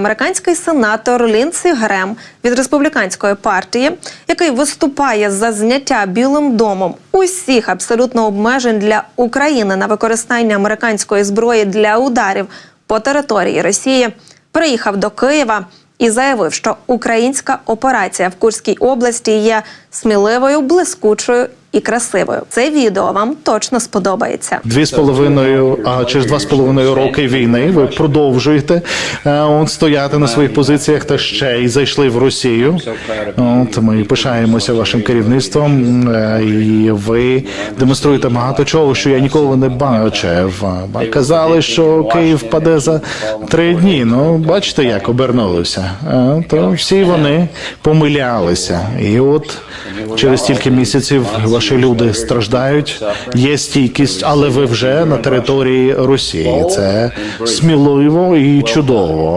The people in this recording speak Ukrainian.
Американський сенатор Лінсі Грем від республіканської партії, який виступає за зняття Білим домом усіх абсолютно обмежень для України на використання американської зброї для ударів по території Росії, приїхав до Києва і заявив, що українська операція в Курській області є сміливою, блискучою і красивою. Це відео вам точно сподобається. Дві з половиною, а через два з половиною роки війни ви продовжуєте е, от, стояти на своїх позиціях та ще й зайшли в Росію. От ми пишаємося вашим керівництвом, е, і ви демонструєте багато чого, що я ніколи не бачив. Казали, що Київ паде за три дні. Ну бачите, як обернулося. Е, То всі вони помилялися, і от через стільки місяців ваші люди страждають. Є стійкість, але ви вже на території Росії. Це сміливо і чудово.